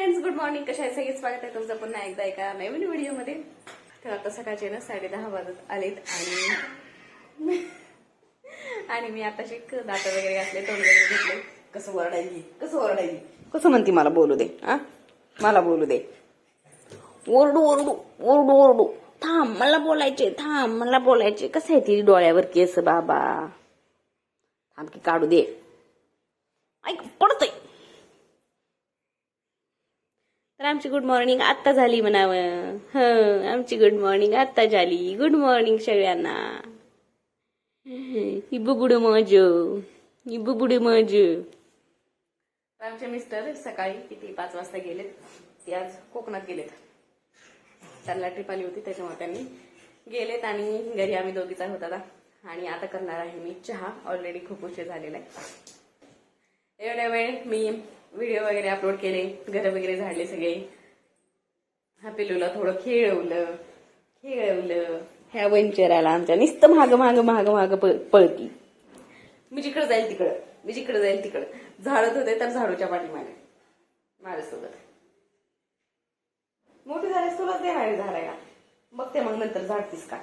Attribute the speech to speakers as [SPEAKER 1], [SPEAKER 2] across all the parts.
[SPEAKER 1] Friends good morning कशा आहे सगळे स्वागत आहे तुमचं पुन्हा एकदा एका नवीन व्हिडिओमध्ये. तर आता सकाळचे ना साडे दहा वाजत आलेत आणि आणि मी आता शिक दात वगैरे घातले तोंड वगैरे घेतले कसं ओरडायली? कसं ओरडायली? कसं म्हणते मला बोलू दे आ मला बोलू दे. ओरडू ओरडू ओरडू ओरडू. थांब मला बोलायचे थांब मला बोलायचे. कसं आहे ती डोळ्यावर केस बाबा? थांब की काढू दे. ऐक पडतोय. तर आमची गुड मॉर्निंग आत्ता झाली म्हणावं. हं आमची गुड मॉर्निंग आत्ता झाली. गुड मॉर्निंग सगळ्यांना. ही बुबुड मज. ही बुबुड मज. आमचे मिस्टर सकाळी किती पाच वाजता गेलेत? ते आज कोकणात गेलेत. त्यांना ट्रिप आली होती त्याच्यामुळे त्यांनी गेलेत आणि घरी आम्ही दोघीचा होता आता. आणि आता करणार आहे मी चहा. ऑलरेडी खूप उशीर झालेला आहे. एवढ्या वेळ मी व्हिडिओ वगैरे अपलोड केले घर वगैरे झाडले सगळे. हा पिलूला थोडं खेळवलं खेळवलं. ह्या वंचराला आमच्या नुसतं माग माग माग माग पळती. मी जिकडे जाईल तिकडं मी जिकडे जाईल तिकडं. झाडत होते तर झाडूच्या पाठीमागे. माझ्यासोबत. मोठी झाल्यास तुलाच देणार झाडायला का बघते मग नंतर झाडतीस का.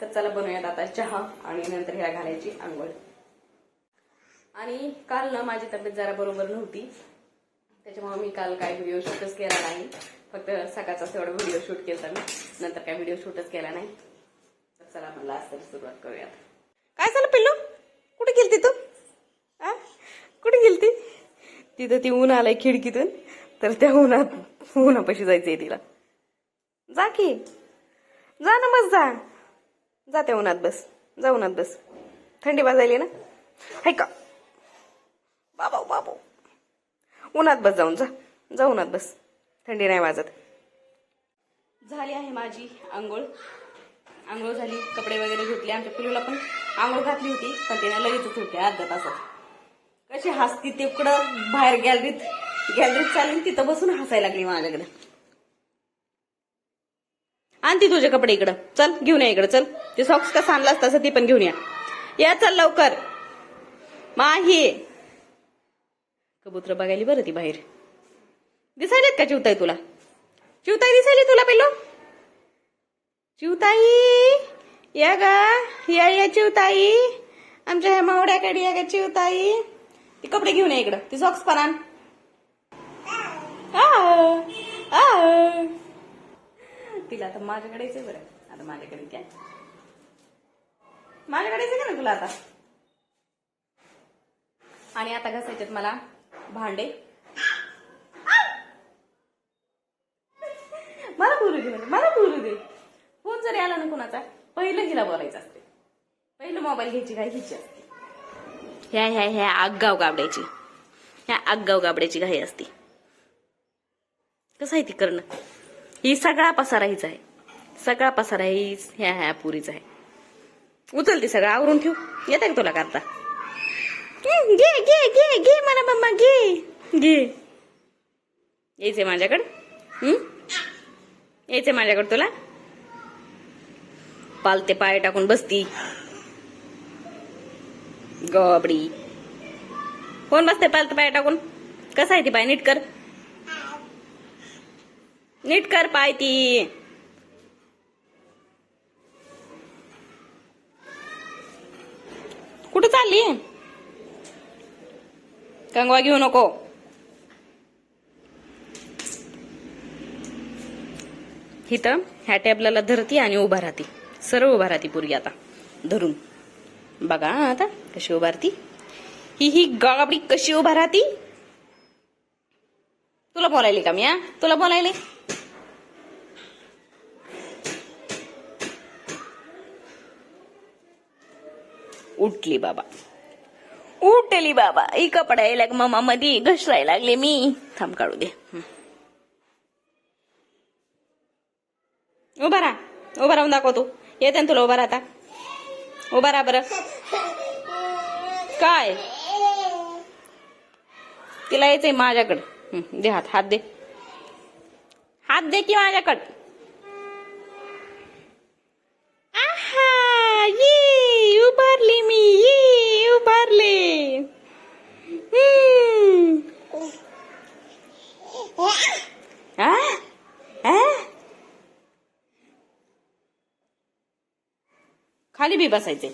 [SPEAKER 1] तर चला बनवूयात आता चहा आणि नंतर ह्या घालायची आंघोळ. आणि काल ना माझी तब्येत जरा बरोबर नव्हती. त्याच्यामुळे मी काल काय व्हिडिओ शूटच केला नाही. फक्त सकाळचा तेवढा व्हिडिओ शूट केला मी. नंतर काय व्हिडिओ शूटच केला नाही. तर चला म्हणलं आज तरी सुरुवात करूयात. काय झालं पिल्लू? कुठे गेलती तू? आ? कुठे गेलती? तिथं ती ऊन आलाय खिडकीतून. तर त्या उन्हात उन्हापाशी जायचंय तिला. जा की. जा ना मग जा. जा त्या उन्हात बस. जा उन्हात बस. थंडी वाजायली ना? हाय का? बाबा बाबा. उन्हात बस जाऊन जा. जा उन्हात बस. थंडी नाही वाजत. झाली आहे माझी आंघोळ. आंघोळ झाली कपडे वगैरे धुतले आमच्या पिलूला पण आंघोळ घातली होती पण तिने लगेचच होते अर्ध्या तासात. कशी हसती तिकडं बाहेर गॅलरीत गॅलरीत चालून तिथं बसून हसायला लागली माझ्याकडे. आणती तुझे कपडे इकडं. चल घेऊन या इकडं चल. ते सॉक्स कसा आणला असता ती पण घेऊन या. या चल लवकर. माही. कबूतर बघायली बरं ती बाहेर. दिसायलेत का चिवताई तुला? चिवताई दिसायली तुला पेलो चिवताई या गा या या चिवताई. आमच्या ह्या मावड्याकडे या गा चिवताई. ती कपडे घेऊन या इकडं. ती सॉक्स पण आण. तिला आता माझ्याकडेच आहे बरं. आता माझ्याकडे काय माझ्याकडेच आहे का ना तुला आता? आणि आता घासायच्यात मला. भांडे? मला बोलू दे म्हणजे मला बोलू दे. फोन जरी आला ना कुणाचा पहिलं हिला बोलायचं असते. पहिलं मोबाईल घ्यायची काय घ्यायची असते. ह्या ह्या ह्या आगाव गाबड्याची. ह्या आगाव गाबड्याची घाई असते. कसं आहे ती करणं? ही सगळा पसारा हीच आहे. सगळा पसारा ही ह्या ह्या पुरीचा आहे. उचल ती सगळं आवरून ठेव. येते का तुला करता? घे घे घे घे मला मम्मा घे. घे. यायचंय माझ्याकडं? हं? यायचंय माझ्याकडं तुला? पालते पाय टाकून बसती. गबडी. कोण बसते पालते पाय टाकून? कसं आहे ती पाय? नीट कर. नीट कर पाय ती. कुठं चालली? कंगवा घेऊ नको. इथं ह्या टॅबला धरती आणि उभा राहते. सरळ उभा राहते पूर्वी आता. धरून. बघा आता कशी उभारती ही ही गाबडी कशी उभा राहती? तुला बोलायले का मी हा? तुला बोलायले? उठली बाबा. उठली बाबा ही कपडा यायला मामा मधी घसरायला लागले मी थांब काढू दे उभा राहा उभा राहून दाखव तू येते ना तुला उभा राहता उभा राहा बरं काय तिला यायचंय माझ्याकडं दे हात हात दे हात दे की माझ्याकडं आहा ये उभारली मी ये उभारले हम्म. आ? आ? खाली बी बसायचे.